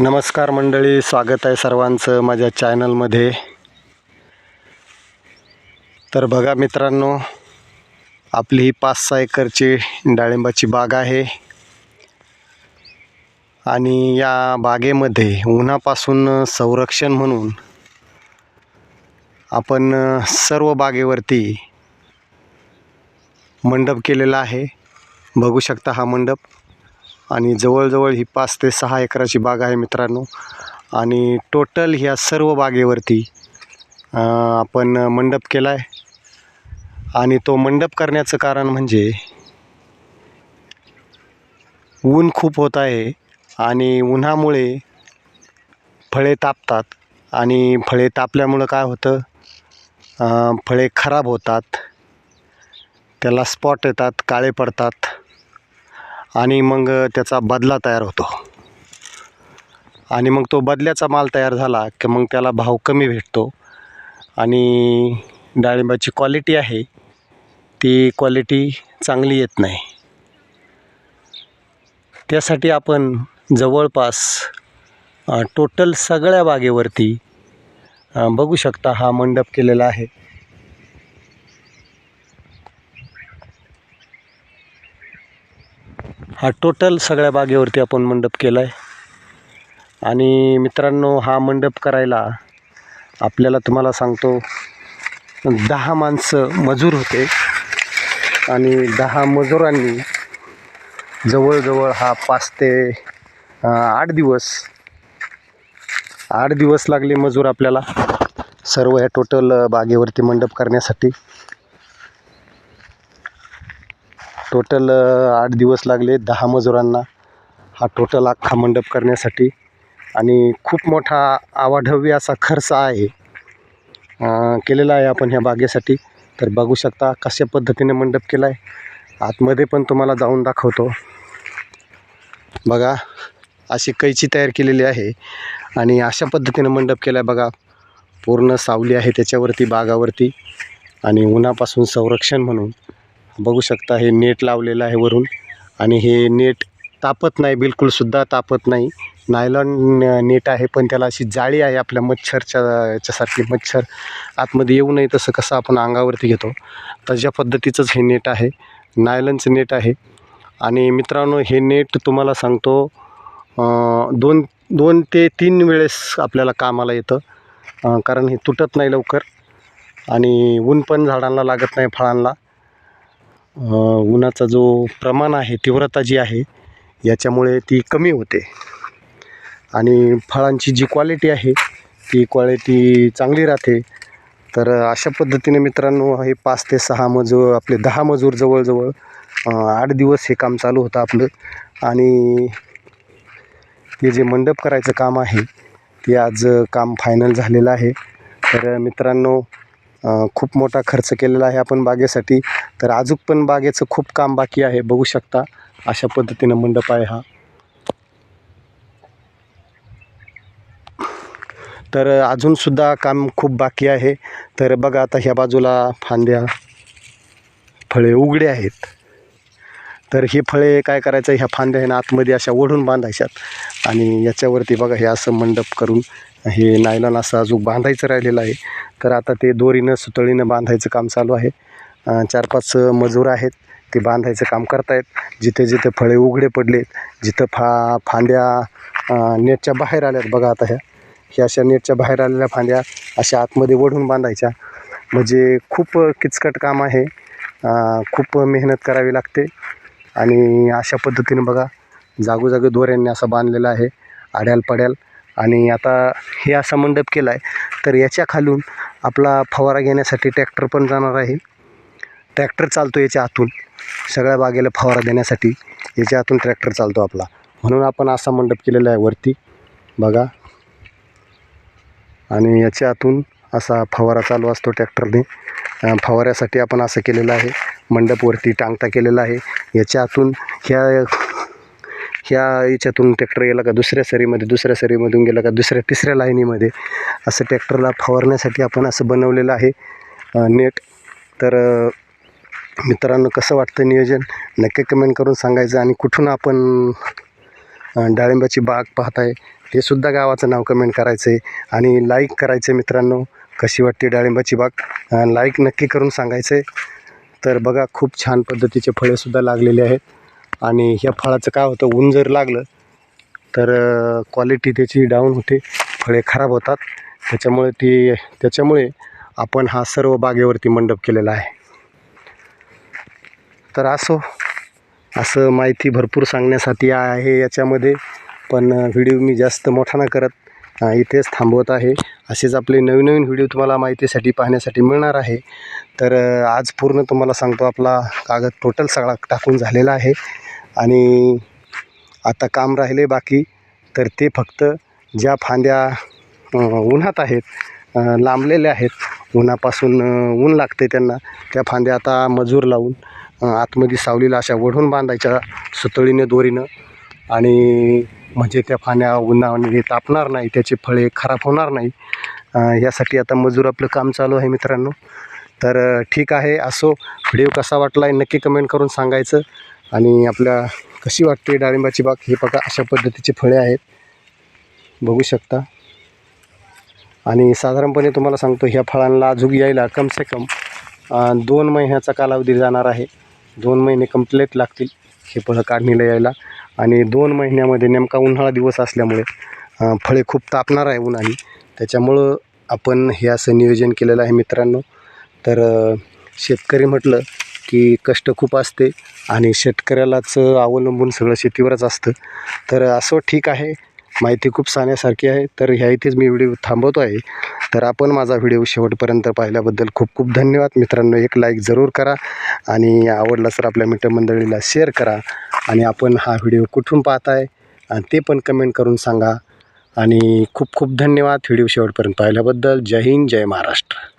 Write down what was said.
नमस्कार मंडळी स्वागत आहे सर्वांचं माझ्या चॅनलमध्ये. तर बघा मित्रांनो आपली ही पाच सहा एकरची डाळिंबाची बाग आहे. आणि या बागेमध्ये उन्हापासून संरक्षण म्हणून आपण सर्व बागेवरती मंडप केलेला आहे. बघू शकता हा मंडप. आणि जवळजवळ ही पाच ते सहा एकराची बाग आहे मित्रांनो. आणि टोटल ह्या सर्व बागेवरती आपण मंडप केला आहे आणि तो मंडप करण्याचं कारण म्हणजे ऊन खूप होत आहे आणि उन्हामुळे फळे तापतात. आणि फळे तापल्यामुळं काय होतं फळे खराब होतात. त्याला स्पॉट येतात काळे पडतात. आणि मग त्याचा बदला तयार होतो. आणि मग तो बदल्याचा माल तयार झाला की मग त्याला भाव कमी भेटतो. आणि डाळिंबाची क्वालिटी आहे ती क्वालिटी चांगली येत नाही. त्यासाठी आपण जवळपास टोटल सगळ्या बागेवरती बघू शकता हा मंडप केलेला आहे. हा टोटल सगळ्या बागेवरती आपण मंडप केला आहे आणि मित्रांनो हा मंडप करायला आपल्याला तुम्हाला सांगतो दहा माणसं मजूर होते. आणि दहा मजुरांनी जवळजवळ हा पाच ते आठ दिवस आठ दिवस लागले मजूर आपल्याला सर्व ह्या टोटल बागेवरती मंडप करण्यासाठी. टोटल आठ दिवस लागले दहा मजुरांना. हा टोटल अख्खा मंडप करण्यासाठी. आणि खूप मोठा आवाढव्य असा खर्च आहे. केलेला आहे आपण ह्या बागेसाठी. तर बघू शकता कशा पद्धतीने मंडप केला आहे आतमध्ये पण तुम्हाला जाऊन दाखवतो. बघा अशी कैची तयार केलेली आहे. आणि अशा पद्धतीने मंडप केला आहे बघा. पूर्ण सावली आहे त्याच्यावरती बागावरती. आणि उन्हापासून संरक्षण म्हणून. बघू शकता हे नेट लावलेलं आहे वरून. आणि हे नेट तापत नाही बिलकुलसुद्धा तापत नाही. नायलॉन नेट आहे पण त्याला अशी जाळी आहे आपल्या मच्छरच्या याच्यासारखी. मच्छर आतमध्ये येऊ नये तसं कसं आपण अंगावरती घेतो. तशा पद्धतीचंच हे नेट आहे. नायलनचं नेट आहे. आणि मित्रांनो हे नेट तुम्हाला सांगतो दोन दोन ते तीन वेळेस आपल्याला कामाला येतं. कारण हे तुटत नाही लवकर. आणि ऊन पण झाडांना लागत नाही फळांना. उन्हाचा जो प्रमाण आहे तीव्रता जी आहे याच्यामुळे ती कमी होते. आणि फळांची जी क्वालिटी आहे ती क्वालिटी चांगली राहते. तर अशा पद्धतीने मित्रांनो हे पाच ते सहा मजूर आपले दहा मजूर जवळजवळ आठ दिवस हे काम चालू होतं आपलं. आणि ते जे मंडप करायचं काम आहे ते आज काम फायनल झालेलं आहे. तर मित्रांनो खूप मोठा खर्च केलेला आहे आपण बागेसाठी. तर अजून पण बागेचं खूप काम बाकी आहे बघू शकता. अशा पद्धतीनं मंडप आहे हा. तर अजूनसुद्धा काम खूप बाकी आहे. तर बघा आता ह्या बाजूला फांद्या फळे उघडे आहेत. तर हे फळे काय करायचं ह्या फांद्या आहे ना आतमध्ये अशा ओढून बांधायच्यात. आणि याच्यावरती बघा हे असं मंडप करून हे नायलॉन असं अजून बांधायचं राहिलेलं आहे. तर आता ते दोरीनं सुतळीनं बांधायचं काम चालू आहे. चार पाच मजूर आहेत ते बांधायचं काम करतायत. जिथे जिथे फळे उघडे पडलेत जिथं फा फांद्या नेटच्या बाहेर आल्यात बघा आता ह्या. ह्या अशा नेटच्या बाहेर आलेल्या फांद्या अशा आतमध्ये ओढून बांधायच्या. म्हणजे खूप किचकट काम आहे. खूप मेहनत करावी लागते. आणि अशा पद्धतीने बघा जागोजागी दोऱ्यांनी असं बांधलेलं आहे आड्याल पड्याल आणि आता हे असा मंडप केला आहे तर याच्या खालून आपला फवारा घेण्यासाठी ट्रॅक्टर पण जाणार आहे. ट्रॅक्टर चालतो याच्या आतून सगळ्या बागेला फवारा देण्यासाठी याच्या आतून ट्रॅक्टर चालतो आपला. म्हणून आपण असा मंडप केलेला आहे वरती बघा. आणि याच्या आतून असा फवारा चालू असतो ट्रॅक्टरने. फवाऱ्यासाठी आपण असं केलेलं आहे. मंडपवरती टांगता केलेला आहे. याच्या आतून ह्या ह्या याच्यातून ट्रॅक्टर गेला का दुसऱ्या सरीमध्ये दुसऱ्या सरीमधून गेला का दुसऱ्या तिसऱ्या लाईनीमध्ये. असं ट्रॅक्टरला फवारण्यासाठी आपण असं बनवलेलं आहे. नेट. तर मित्रांनो कसं वाटतं नियोजन? नक्की कमेंट करून सांगायचं आणि कुठून आपण डाळिंबाची बाग पाहताय ते सुद्धा गावाचं नाव कमेंट करायचं आहे आणि लाईक करायचं आहे मित्रांनो कशी वाटते डाळिंबाची बाग? लाईक नक्की करून सांगायचं आहे तर बघा खूप छान पद्धतीचे फळेसुद्धा लागलेले आहेत. आणि ह्या फळाचं काय होतं ऊन जर लागलं तर क्वालिटी त्याची डाऊन होते. फळे खराब होतात. त्याच्यामुळे ती त्याच्यामुळे आपण हा सर्व बागेवरती मंडप केलेला आहे. तर असो असं माहिती भरपूर सांगण्यासाठी आहे याच्यामध्ये. पण व्हिडिओ मी जास्त मोठा ना करत. इथेच थांबवत आहे. असेच आपले नवीन नवीन व्हिडिओ तुम्हाला माहितीसाठी पाहण्यासाठी मिळणार आहे. तर आज पूर्ण तुम्हाला सांगतो आपला कागद टोटल सगळा टाकून झालेला आहे. आणि आता काम राहिले बाकी. तर ते फक्त ज्या फांद्या उन्हात आहेत लांबलेल्या आहेत उन्हापासून ऊन लागते त्यांना त्या फांद्या आता मजूर लावून आतमध्ये सावलीला अशा वढून बांधायच्या सुतळीने दोरीनं. आणि म्हणजे त्या पाण्या उन्हाने तापणार नाही त्याचे फळे खराब होणार नाही. यासाठी आता मजूर आपलं काम चालू आहे मित्रांनो. तर ठीक आहे असो. व्हिडिओ कसा वाटला आहे नक्की कमेंट करून सांगायचं. आणि आपल्या कशी वाटते डाळिंबाची बाग हे बघा अशा पद्धतीचे फळे आहेत. बघू शकता. आणि साधारणपणे तुम्हाला सांगतो ह्या फळांना अजून यायला कमसे कम दोन महिन्याचा कालावधी जाणार आहे. दोन महिने कंप्लीट लागतील. हे फळं काढणीला यायला. आणि दोन महिन्यामध्ये नेमका उन्हाळा दिवस असल्यामुळे फळे खूप तापणार आहे उन्हाळी. त्याच्यामुळं आपण हे असं नियोजन केलेलं आहे मित्रांनो. तर शेतकरी म्हटलं की कष्ट खूप असते आणि शेतकऱ्यालाच अवलंबून सगळं शेतीवरच असतं. तर असं ठीक आहे. माहिती खूप सांगण्यासारखी आहे. तर ह्या इथेच मी व्हिडिओ थांबवतो आहे. तर आपण माझा व्हिडिओ शेवटपर्यंत पाहिल्याबद्दल खूप खूप धन्यवाद. मित्रांनो एक लाईक जरूर करा आणि आवडला तर आपल्या मित्रमंडळीला शेअर करा आणि आपण हा व्हिडिओ कुठून पाहताय आणि ते पण कमेंट करून सांगा. आणि खूप खूप धन्यवाद. व्हिडिओ शेवटपर्यंत पाहिल्याबद्दल जय हिंद जय महाराष्ट्र.